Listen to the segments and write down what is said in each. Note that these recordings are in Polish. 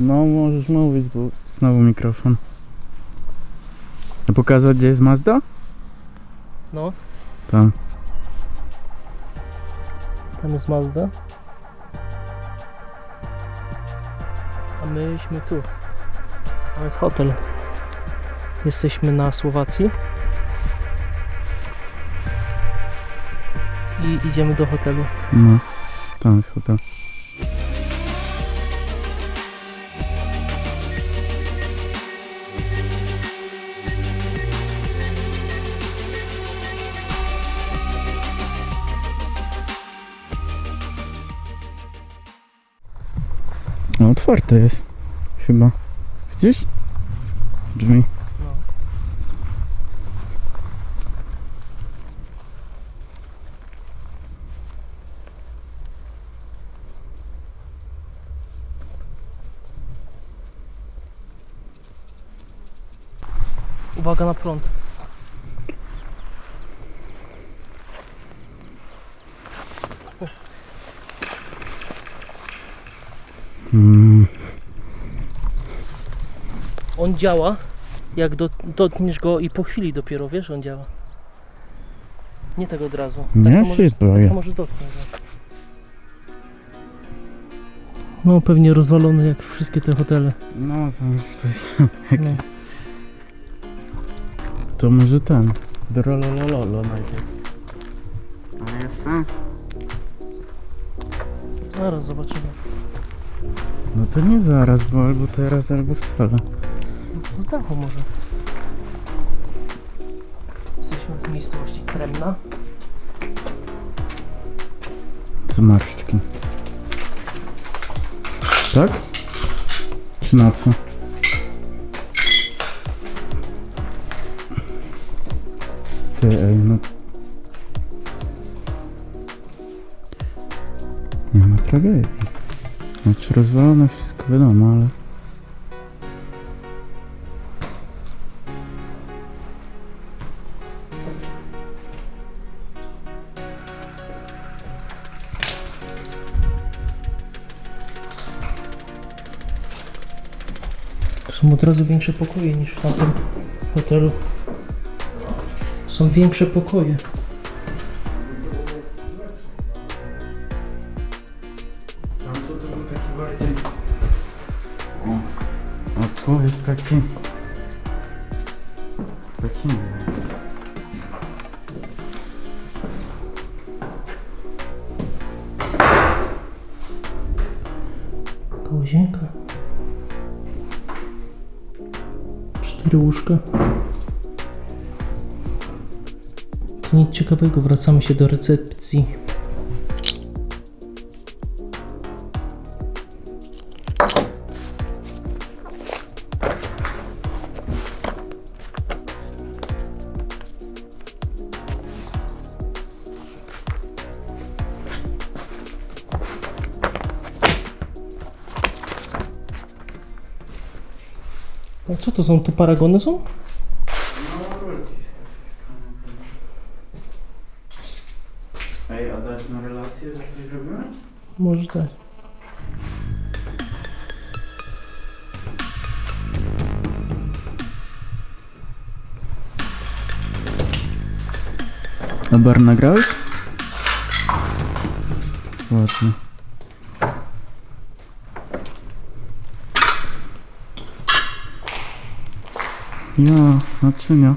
No, możesz mówić, bo znowu mikrofon. Pokazać, gdzie jest Mazda? No, Tam. tam jest Mazda. A myśmy tu. Tam jest hotel. Jesteśmy na Słowacji. I idziemy do hotelu. No, tam jest hotel. No, otwarte jest. Chyba. Widzisz? Drzwi. Uwaga na prąd. On działa, jak do, dotkniesz go i po chwili dopiero, wiesz, on działa. Nie tak od razu. Nie tak się możesz, boję. tak możesz dotknąć. go. No pewnie rozwalony jak wszystkie te hotele. no, tam już coś jakieś. No. To może ten. Drolololo najpierw. Ale jest sens. Zaraz zobaczymy. No to nie zaraz, bo albo teraz, albo wcale. Z dachu może. Jesteśmy w miejscowości Kremna. Zmarszczki. Tak? Czy na co? Ty, ej, no... Nie ma tragedii. Rozwalone wszystko wiadomo, ale... Są od razu większe pokoje niż w tamtym hotelu. Są większe pokoje. Taka łazienka. Cztery łóżka. Nic ciekawego, wracamy się do recepcji. Są? Tu paragony są? Ej, a dać na relację, że coś robiłem? Może tak. A bar nagrałeś? Ładnie. Ja, naczynia.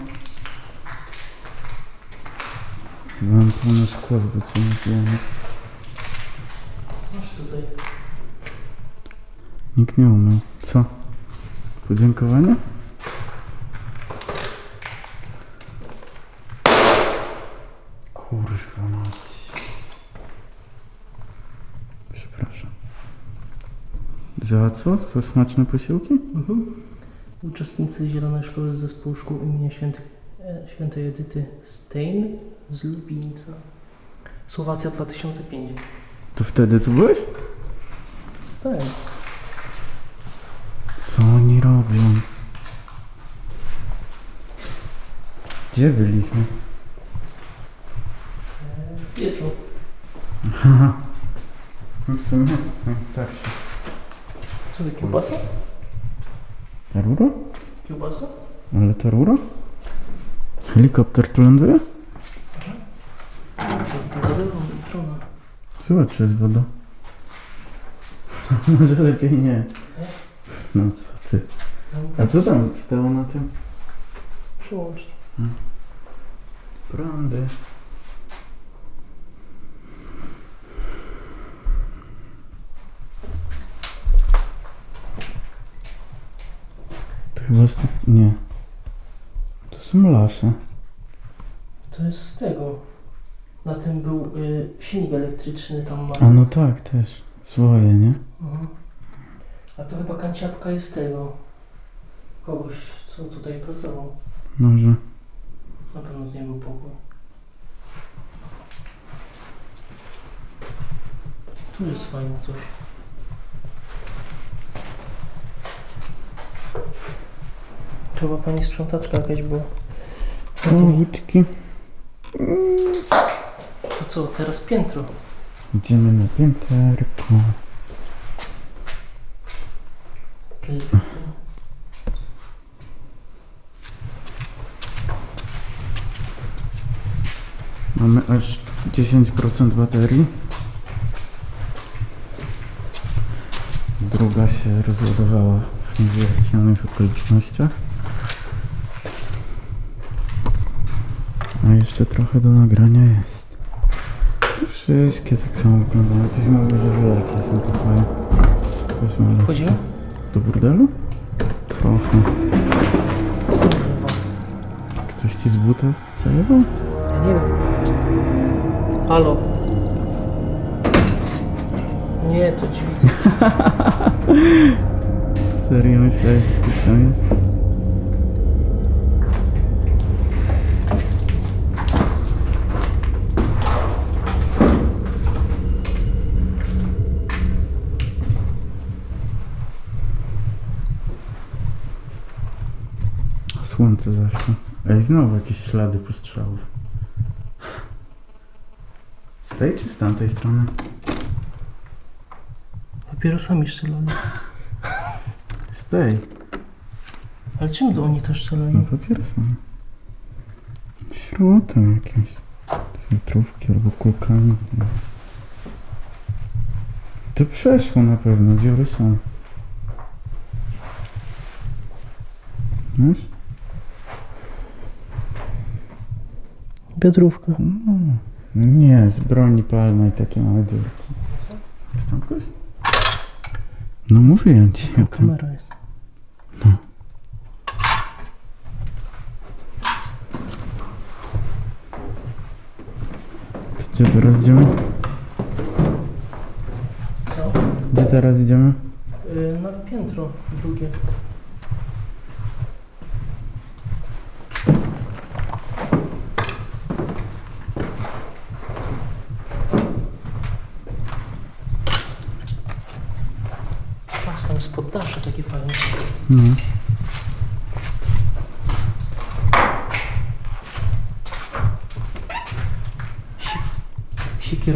Mam pełne szkło, bo co nie było. Masz tutaj. Nikt nie umył. Co? Podziękowanie? Kurwa mać. Przepraszam. Za co? Za smaczne posiłki? Mhm. Uczestnicy Zielonej Szkoły z Zespołu Szkół imienia Świętych, e, Świętej Edyty Stein z Lubińca. Słowacja 2005. To wtedy tu byłeś? Tak. Co oni robią? Gdzie byliśmy? Wieczór. Haha. W sumie najstarszy. Co Co to, kiełbasa? Ta rura? Kiełbasa? Ale ta rura? Helikopter tu ląduje? Trona. Zobacz, jest woda. Może lepiej nie. No co ty. A co tam stało na tym? Przełącz. Prądy. Z tych... Nie. To są lasze. To jest z tego. Na tym był y, silnik elektryczny tam ma. A no tak, też. Swoje, nie? Mhm. A to chyba kanciapka jest tego. Kogoś, co tutaj pracował. Może. Na pewno to nie był pokój. Tu jest fajne coś. Trzeba pani sprzątaczka jakaś była. Łódki. To co, teraz piętro. Idziemy na pięterko. Mamy aż 10% baterii. Druga się rozładowała w niewyjaśnionych okolicznościach. A jeszcze trochę do nagrania jest. To Wszystkie tak samo wyglądają. Coś mówię, że wielkie są pokoje. Mam Wchodzimy? Do burdelu? Trochę. Ktoś ci z buta strzelił? Ja nie wiem. Halo. Nie, to drzwi. Serio myślałeś, że tam jest? Słońce zaszło. Ej, znowu jakieś ślady postrzałów. Z tej czy z tamtej strony? Papierosami strzelali. Tej. Ale czym to oni to strzelają? No papierosami. Śrutem jakimś. Z metrówki albo kulkami. To przeszło na pewno, dziury są. Wiesz? Biodrówka. No. Nie, z broni palnej takie małe dziurki. Jest tam ktoś? No mówiłem ci o tym. kamera jest. Gdzie teraz idziemy? Co? Gdzie teraz idziemy? Y, na piętro drugie. Patrz, tam jest poddasze takie fajne. No.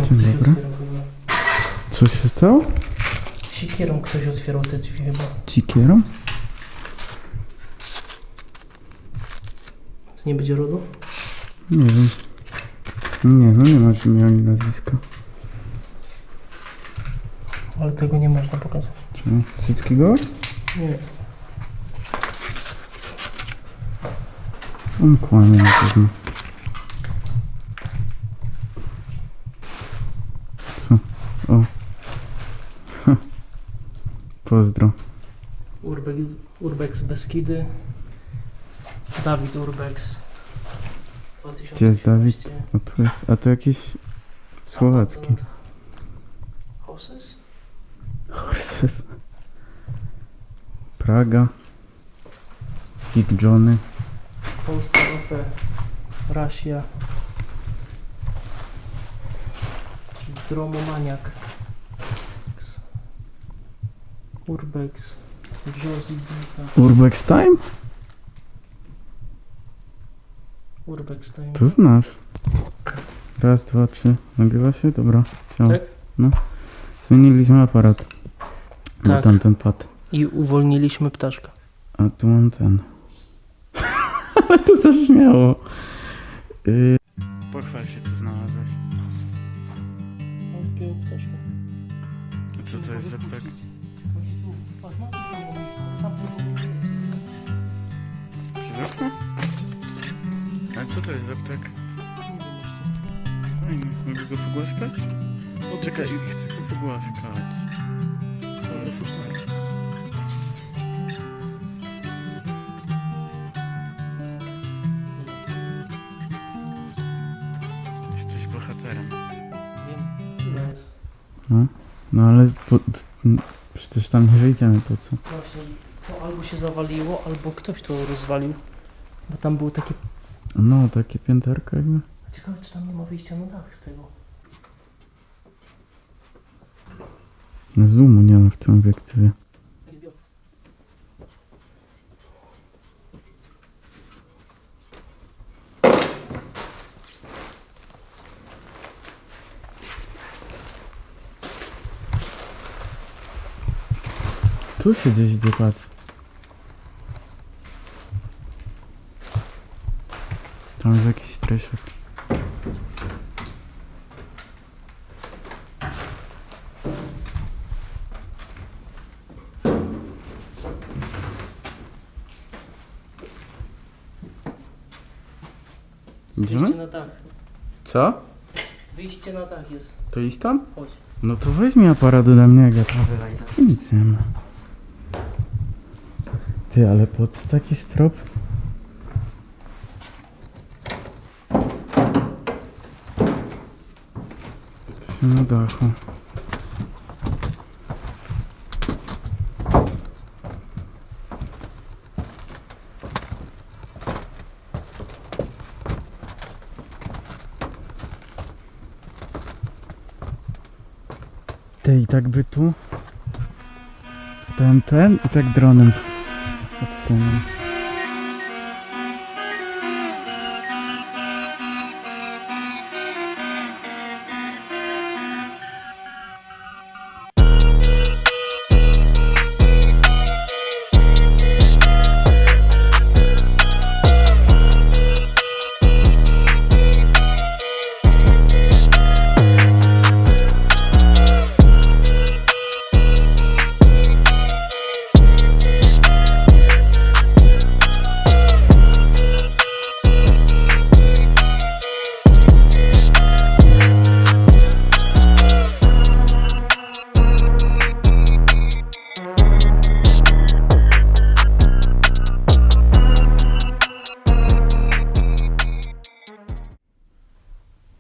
Sikierą Dzień ktoś dobry. otwierał chyba. Co się stało? Sikierą ktoś otwierał te drzwi chyba. Cikierą? To nie będzie rodu? Nie wiem. Nie, no nie masz imienia ani nazwiska. Ale tego nie można pokazać. Czemu? Cyckiego? Nie. On kłamie na pewno. Co? O. Ha. Pozdro. Urbex, Urbex Beskidy. Dawid Urbex. Gdzie jest Dawid? 2018. A tu jest, a to jakiś słowacki. Houses? Horses. Praga. Big Johnny. Polska OFE. Russia. Dromomaniak. Urbex. Bika. Urbex Time? Urbex time. To znasz. Raz, dwa, trzy. Nagrywa się? Dobra. Ciao. Tak? Zmieniliśmy aparat. Na Tak. tamten pad. i uwolniliśmy ptaszka. A tu mam ten. Ale to zabrzmiało. Yy... Pochwal się, co znalazłeś. Takiego ptaszka. A co to jest za ptak? Przez okno? Ale co to jest za ptak? Fajny. Mogę go pogłaskać? Czekaj, chcę go pogłaskać. Ale super. Jesteś bohaterem. No, no ale po, przecież tam nie wejdziemy po co? Właśnie, to albo się zawaliło, albo ktoś to rozwalił. Bo tam było takie... No, takie pięterko jakby. Ciekawe, czy tam nie ma wyjścia na dach z tego. No zoomu nie ma w tym obiektywie. Tu się gdzieś idzie, patrz. Tam jest jakiś stresik. Idziemy? Wyjście na dach. Co? Wyjście na dach jest. To iść tam? Chodź. No to weź mi aparat ode mnie, jak ja tam wylejdę. Nic nie ma. Ty, ale po co taki strop? Jesteśmy na dachu. Ty i tak by tu ten, ten i tak dronem que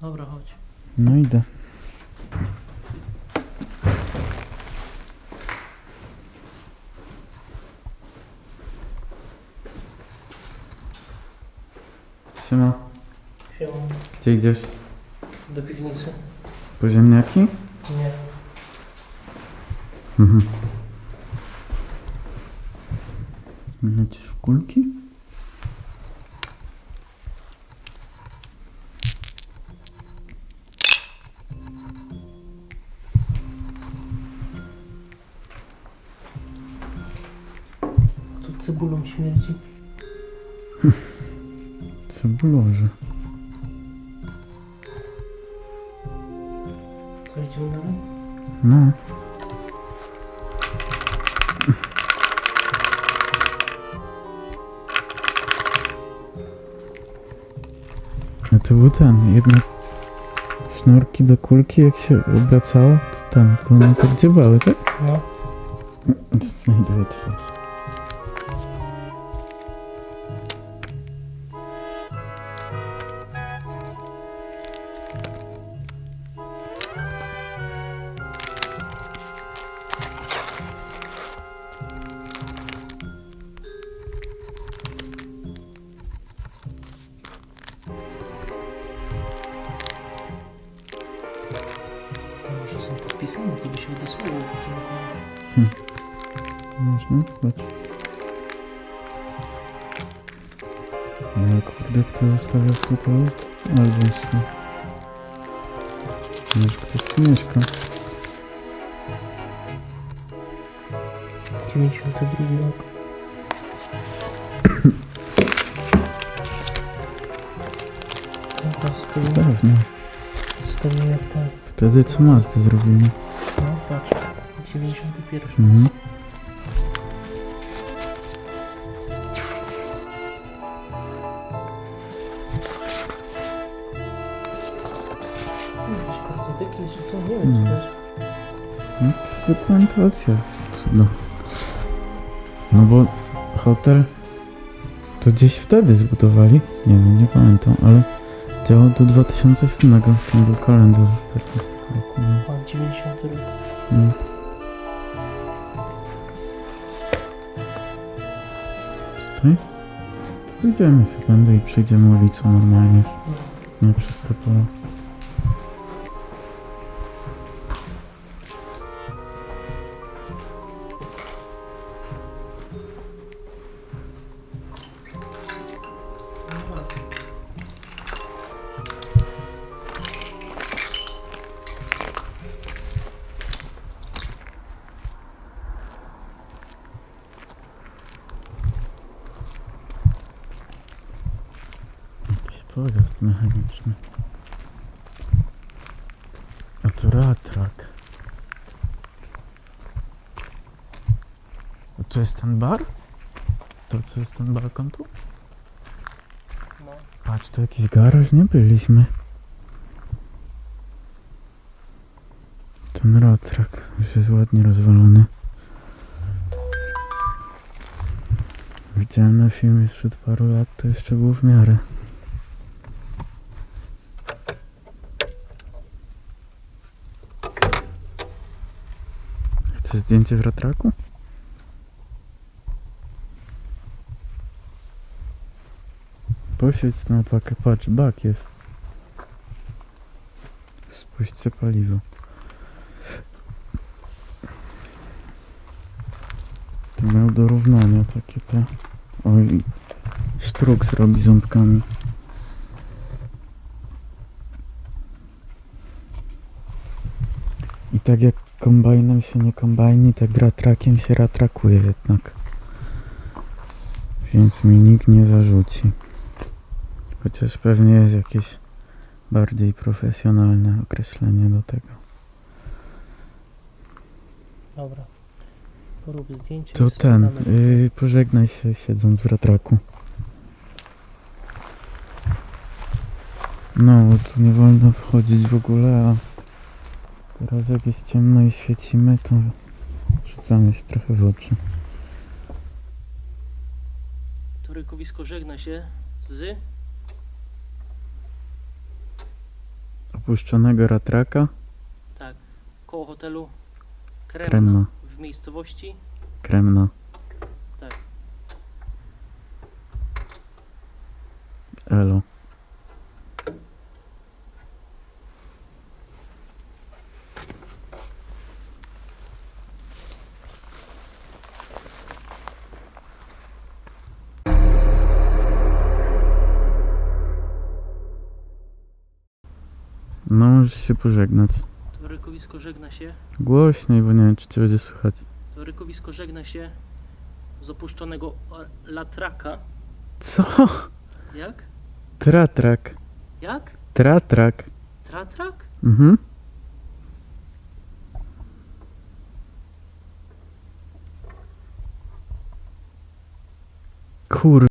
Dobra, chodź. No idę. Siema. Siema. Gdzie idziesz? Do piwnicy? Po ziemniaki? Nie. Mhm. Cebulą śmierdzi. Cebulorzy. Co, idziemy dalej? No. A to był ten, jednak sznurki do kulki jak się obracało, to ten, to one tak dziewały, tak? No. To znajduję twarz. Są podpisane, to by się wydosłało. Można? Patrz. No kurde, kto zostawiał co to jest? Albo jeszcze. Może ktoś tu mieszka. 92 rok. Dobra, zostawimy, Pewnie. zostawimy 91. Mhm. Jakieś kartoteki, czy co? Nie wiem, czy Mm. też. No, dokumentacja. Cudo. No bo hotel to gdzieś wtedy zbudowali. Nie wiem, nie pamiętam, ale działał do 2007. Tam był kalendarz z 14 roku. No. A, 90 rok. No. To wyjdziemy sobie tędy i przejdziemy ulicą normalnie. Nie przez to pole. Pojazd mechaniczny. A to ratrak. A tu jest ten bar? To co jest ten balkon tu? No. Patrz, to jakiś garaż, nie byliśmy. Ten ratrak już jest ładnie rozwalony. Widziałem na filmie sprzed paru lat, to jeszcze był w miarę. Chcesz zdjęcie w ratraku? Posiedź na pakę, patrz, bak jest. Spuśćcie paliwo. To miał do równania takie te... Oj, sztruk zrobi ząbkami. I tak jak kombajnem się nie kombajni, tak ratrakiem się ratrakuje jednak. Więc mi nikt nie zarzuci. Chociaż pewnie jest jakieś bardziej profesjonalne określenie do tego. Dobra. Porób zdjęcie. To ten, yy, pożegnaj się siedząc w ratraku. No, tu nie wolno wchodzić w ogóle, a teraz jak jest ciemno i świecimy, to rzucamy się trochę w oczy. To rykowisko żegna się z... Opuszczonego ratraka, Tak. Koło hotelu Kremna. Kremna, W miejscowości kremna. Tak. Elo. No, możesz się pożegnać. To rykowisko żegna się. Głośniej, bo nie wiem, czy cię będzie słychać. To rykowisko żegna się z opuszczonego latraka. Co? Jak? Tratrak. Jak? Tratrak. Tratrak? Mhm. Kur...